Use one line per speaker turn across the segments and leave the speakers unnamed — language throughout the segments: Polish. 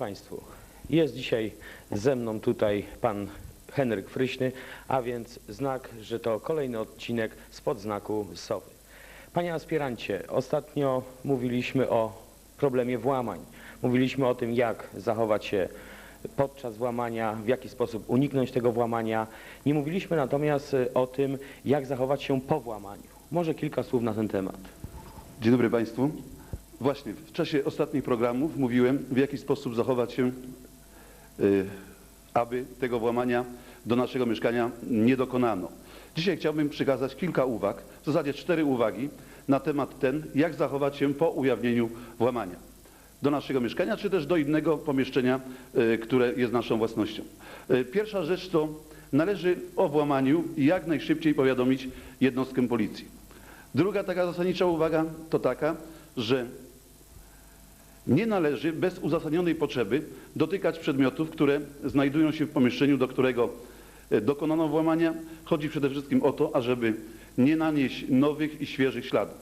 Państwu, jest dzisiaj ze mną tutaj pan Henryk Fryśny, a więc znak, że to kolejny odcinek spod znaku Sowy. Panie aspirancie, ostatnio mówiliśmy o problemie włamań. Mówiliśmy o tym, jak zachować się podczas włamania, w jaki sposób uniknąć tego włamania. Nie mówiliśmy natomiast y, o tym, jak zachować się po włamaniu. Może kilka słów na ten temat.
Dzień dobry Państwu. Właśnie w czasie ostatnich programów mówiłem, w jaki sposób zachować się, y, aby tego włamania do naszego mieszkania nie dokonano. Dzisiaj chciałbym przekazać kilka uwag, w zasadzie cztery uwagi na temat ten, jak zachować się po ujawnieniu włamania do naszego mieszkania, czy też do innego pomieszczenia, y, które jest naszą własnością. Y, Pierwsza rzecz to należy o włamaniu jak najszybciej powiadomić jednostkę policji. Druga taka zasadnicza uwaga to taka, że nie należy bez uzasadnionej potrzeby dotykać przedmiotów, które znajdują się w pomieszczeniu, do którego e, dokonano włamania. Chodzi przede wszystkim o to, ażeby nie nanieść nowych i świeżych śladów.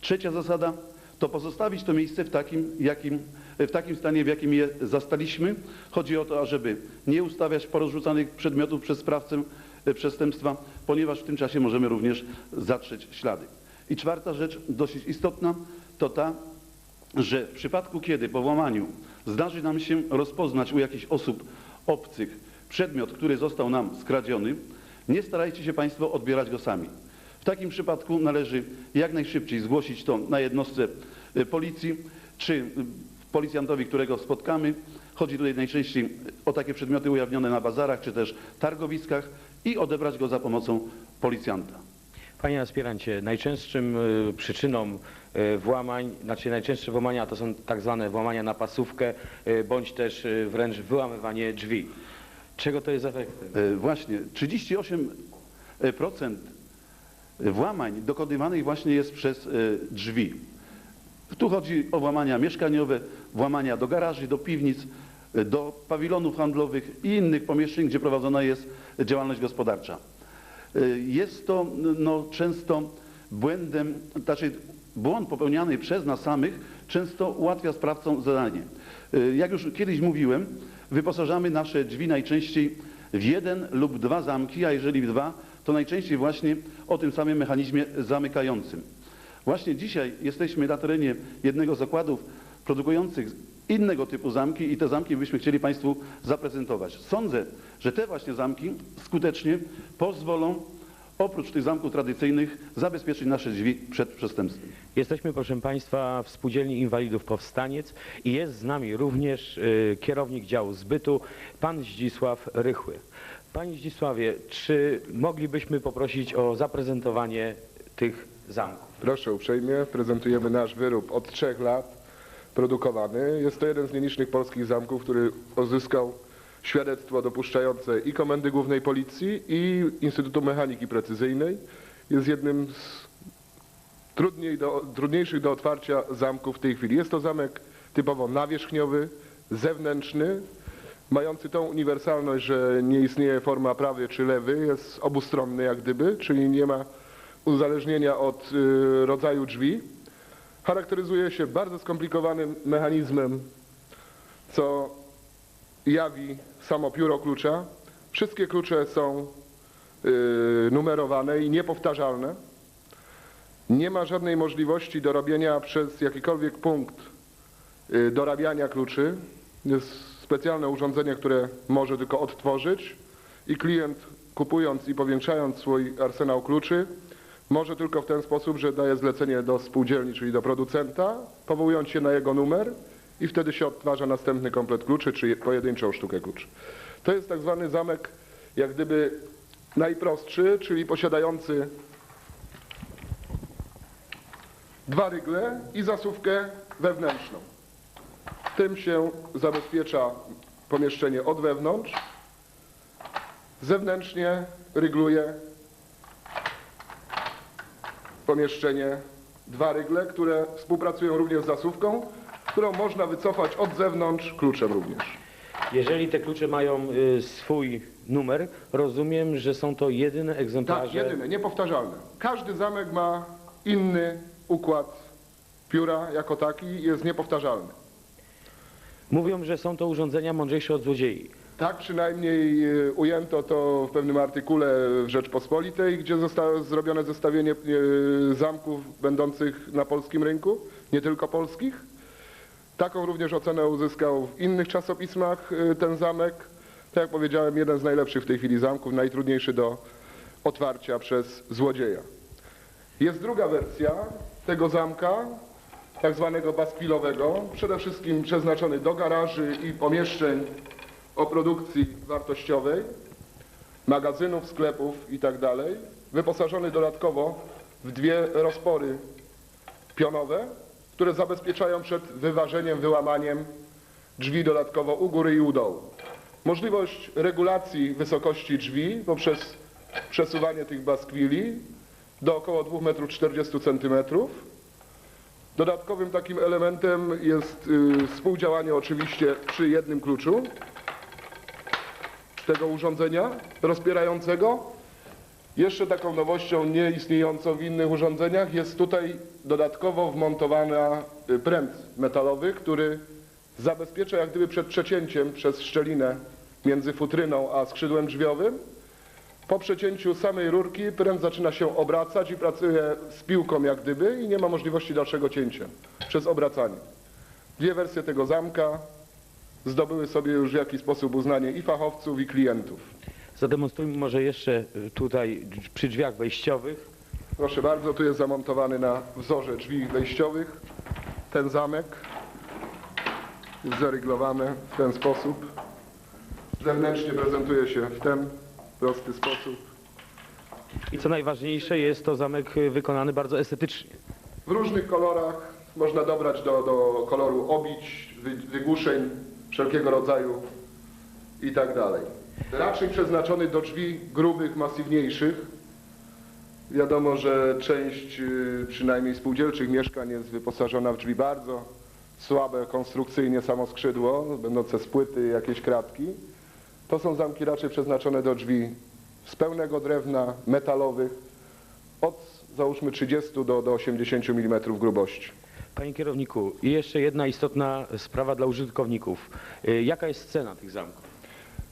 Trzecia zasada to pozostawić to miejsce w takim, jakim, w takim stanie, w jakim je zastaliśmy. Chodzi o to, ażeby nie ustawiać porozrzucanych przedmiotów przez sprawcę e, przestępstwa, ponieważ w tym czasie możemy również zatrzeć ślady. I czwarta rzecz, dosyć istotna, to ta, że w przypadku, kiedy po włamaniu zdarzy nam się rozpoznać u jakichś osób obcych przedmiot, który został nam skradziony, nie starajcie się Państwo odbierać go sami. W takim przypadku należy jak najszybciej zgłosić to na jednostce y, policji, czy policjantowi, którego spotkamy. Chodzi tutaj najczęściej o takie przedmioty ujawnione na bazarach, czy też targowiskach i odebrać go za pomocą policjanta.
Panie aspirancie, najczęstszym y, przyczyną y, włamań, znaczy najczęstsze włamania to są tak zwane włamania na pasówkę, y, bądź też wręcz wyłamywanie drzwi. Czego to jest efektem?
E, Właśnie 38% włamań dokonywanych właśnie jest przez e, drzwi. Tu chodzi o włamania mieszkaniowe, włamania do garaży, do piwnic, e, do pawilonów handlowych i innych pomieszczeń, gdzie prowadzona jest działalność gospodarcza. E, Jest to no, często błędem, znaczy błąd popełniany przez nas samych często ułatwia sprawcom zadanie. E, Jak już kiedyś mówiłem, wyposażamy nasze drzwi najczęściej w jeden lub dwa zamki, a jeżeli w dwa, to najczęściej właśnie o tym samym mechanizmie zamykającym. Właśnie dzisiaj jesteśmy na terenie jednego z zakładów produkujących innego typu zamki i te zamki byśmy chcieli Państwu zaprezentować. Sądzę, że te właśnie zamki skutecznie pozwolą oprócz tych zamków tradycyjnych zabezpieczyć nasze drzwi przed przestępstwem.
Jesteśmy, proszę Państwa, w Spółdzielni Inwalidów Powstaniec i jest z nami również y, kierownik działu zbytu, pan Zdzisław Rychły. Panie Zdzisławie, czy moglibyśmy poprosić o zaprezentowanie tych zamków?
Proszę uprzejmie, prezentujemy nasz wyrób od trzech lat produkowany. Jest to jeden z nielicznych polskich zamków, który uzyskał świadectwo dopuszczające i Komendy Głównej Policji i Instytutu Mechaniki Precyzyjnej. Jest jednym z trudniej do, trudniejszych do otwarcia zamków w tej chwili. Jest to zamek typowo nawierzchniowy, zewnętrzny, mający tą uniwersalność, że nie istnieje forma prawy czy lewy, jest obustronny jak gdyby, czyli nie ma uzależnienia od y, rodzaju drzwi. Charakteryzuje się bardzo skomplikowanym mechanizmem, co jawi samo pióro klucza. Wszystkie klucze są y, numerowane i niepowtarzalne. Nie ma żadnej możliwości dorobienia przez jakikolwiek punkt y, dorabiania kluczy. Jest specjalne urządzenie, które może tylko odtworzyć i klient kupując i powiększając swój arsenał kluczy może tylko w ten sposób, że daje zlecenie do spółdzielni, czyli do producenta, powołując się na jego numer i wtedy się odtwarza następny komplet kluczy, czy pojedynczą sztukę kluczy. To jest tak zwany zamek jak gdyby najprostszy, czyli posiadający dwa rygle i zasuwkę wewnętrzną. Tym się zabezpiecza pomieszczenie od wewnątrz. Zewnętrznie rygluje pomieszczenie dwa rygle, które współpracują również z zasuwką, którą można wycofać od zewnątrz kluczem również.
Jeżeli te klucze mają y, swój numer, rozumiem, że są to jedyne egzemplarze.
Tak, jedyne, niepowtarzalne. Każdy zamek ma inny układ pióra jako taki jest niepowtarzalny.
Mówią, że są to urządzenia mądrzejsze od złodziei.
Tak przynajmniej e, ujęto to w pewnym artykule w Rzeczpospolitej, gdzie zostało zrobione zestawienie e, zamków będących na polskim rynku, nie tylko polskich. Taką również ocenę uzyskał w innych czasopismach e, ten zamek. Tak jak powiedziałem, jeden z najlepszych w tej chwili zamków, najtrudniejszy do otwarcia przez złodzieja. Jest druga wersja tego zamka, tak zwanego baskwilowego, przede wszystkim przeznaczony do garaży i pomieszczeń o produkcji wartościowej, magazynów, sklepów itd. Wyposażony dodatkowo w dwie rozpory pionowe, które zabezpieczają przed wyważeniem, wyłamaniem drzwi dodatkowo u góry i u dołu. Możliwość regulacji wysokości drzwi poprzez przesuwanie tych baskwili do około 2,40 m. Dodatkowym takim elementem jest y, współdziałanie oczywiście przy jednym kluczu tego urządzenia rozpierającego. Jeszcze taką nowością nieistniejącą w innych urządzeniach jest tutaj dodatkowo wmontowana y, pręt metalowy, który zabezpiecza jak gdyby przed przecięciem przez szczelinę między futryną a skrzydłem drzwiowym. Po przecięciu samej rurki pręt zaczyna się obracać i pracuje z piłką jak gdyby i nie ma możliwości dalszego cięcia przez obracanie. Dwie wersje tego zamka zdobyły sobie już w jakiś sposób uznanie i fachowców i klientów.
Zademonstrujmy może jeszcze y, tutaj przy drzwiach wejściowych.
Proszę bardzo, tu jest zamontowany na wzorze drzwi wejściowych ten zamek. Jest zaryglowany w ten sposób. Zewnętrznie prezentuje się w ten prosty sposób.
I co najważniejsze, jest to zamek y, wykonany bardzo estetycznie.
W różnych kolorach można dobrać do, do koloru obić, wy, wygłuszeń wszelkiego rodzaju i tak dalej. Raczej przeznaczony do drzwi grubych, masywniejszych. Wiadomo, że część y, przynajmniej spółdzielczych mieszkań jest wyposażona w drzwi bardzo słabe konstrukcyjnie samo skrzydło, będące z płyty jakieś kratki. To są zamki raczej przeznaczone do drzwi z pełnego drewna, metalowych, od załóżmy 30 do, do 80 mm grubości.
Panie kierowniku, i jeszcze jedna istotna sprawa dla użytkowników. Y, Jaka jest cena tych zamków?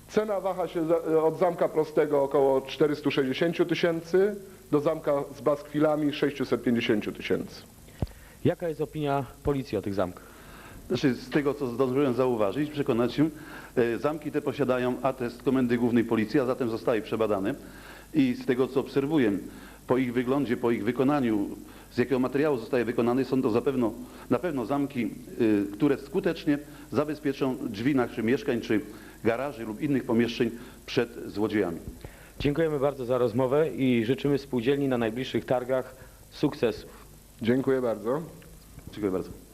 Cena waha się od zamka prostego około 460 tysięcy do zamka z baskwilami 650 tysięcy.
Jaka jest opinia policji o tych zamkach?
Znaczy, z tego, co zdążyłem zauważyć, przekonać się, e, zamki te posiadają atest Komendy Głównej Policji, a zatem zostały przebadane. I z tego, co obserwuję, po ich wyglądzie, po ich wykonaniu, z jakiego materiału zostaje wykonany, są to zapewne, na pewno zamki, y, które skutecznie zabezpieczą drzwi naszych mieszkań, czy garaży lub innych pomieszczeń przed złodziejami.
Dziękujemy bardzo za rozmowę i życzymy spółdzielni na najbliższych targach sukcesów.
Dziękuję bardzo.
Dziękuję bardzo.